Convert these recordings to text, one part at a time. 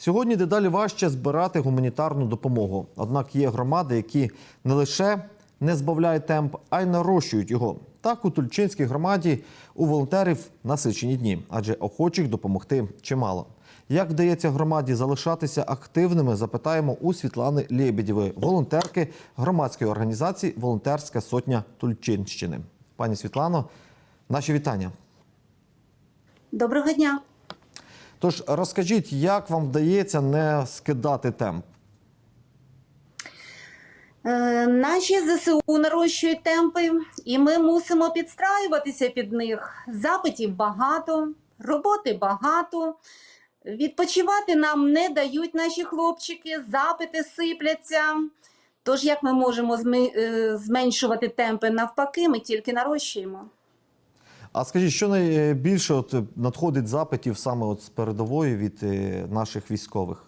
Сьогодні дедалі важче збирати гуманітарну допомогу. Однак є громади, які не лише не збавляють темп, а й нарощують його. Так у Тульчинській громаді у волонтерів насичені дні, адже охочих допомогти чимало. Як вдається громаді залишатися активними, запитаємо у Світлани Лєбєдєвої, волонтерки громадської організації Волонтерська сотня Тульчинщини. Пані Світлано, наші вітання. Доброго дня. Тож розкажіть, як вам вдається не скидати темп? Е, наші ЗСУ нарощують темпи, і ми мусимо підстраюватися під них. Запитів багато, роботи багато. Відпочивати нам не дають наші хлопчики, запити сипляться. Тож як ми можемо е, зменшувати темпи навпаки, ми тільки нарощуємо. А скажіть, що найбільше от надходить запитів саме от з передової від е, наших військових?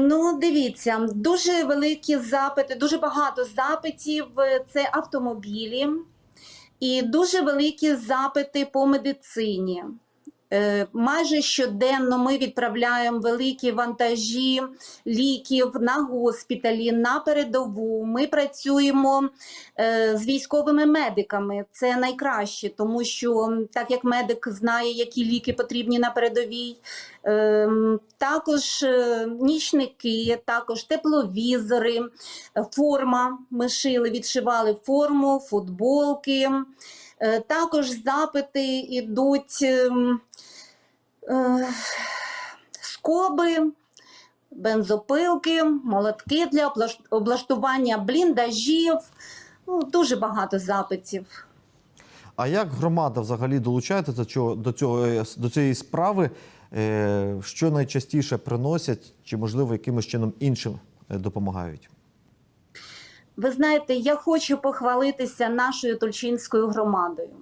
Ну, дивіться, дуже великі запити, дуже багато запитів. е, Це автомобілі і дуже великі запити по медицині. Е, Майже щоденно ми відправляємо великі вантажі ліків на госпіталі, на передову. Ми працюємо е, з військовими медиками. Це найкраще, тому що так як медик знає, які ліки потрібні на передовій, Ем, Також е, нічники, також тепловізори, форма. Ми шили, відшивали форму, футболки. Е, Також запити йдуть ем, е, скоби, бензопилки, молотки для облаштування бліндажів. Ну, дуже багато запитів. А як громада взагалі долучається до цього до цього до цієї справи? Е, Що найчастіше приносять, чи можливо якимось чином іншим е, допомагають? Ви знаєте, я хочу похвалитися нашою Тульчинською громадою.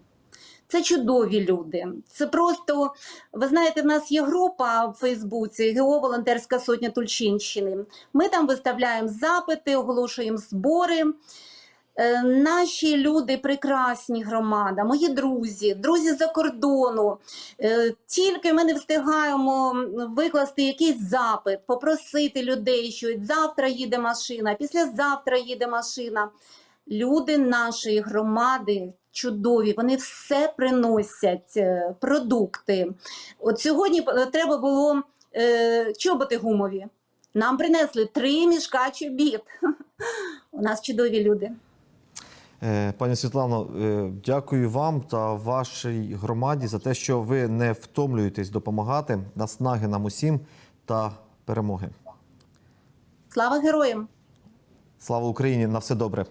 Це чудові люди. Це просто, ви знаєте, в нас є група в Фейсбуці ГО Волонтерська сотня Тульчинщини. Ми там виставляємо запити, оголошуємо збори. Е, Наші люди прекрасні громада, мої друзі, друзі за кордону. Е, Тільки ми не встигаємо викласти якийсь запит, попросити людей, що завтра їде машина, післязавтра їде машина. Люди нашої громади чудові, вони все приносять, е, продукти. От сьогодні треба було чоботи гумові. Нам принесли три мішка чобіт. У нас чудові люди. Е, Пані Світлано, е, дякую вам та вашій громаді за те, що ви не втомлюєтесь допомагати. Наснаги нам усім та перемоги. Слава героям! Слава Україні! На все добре.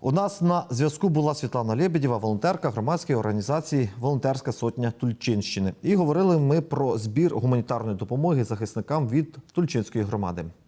У нас на зв'язку була Світлана Лебедєва, волонтерка громадської організації Волонтерська сотня Тульчинщини. І говорили ми про збір гуманітарної допомоги захисникам від Тульчинської громади.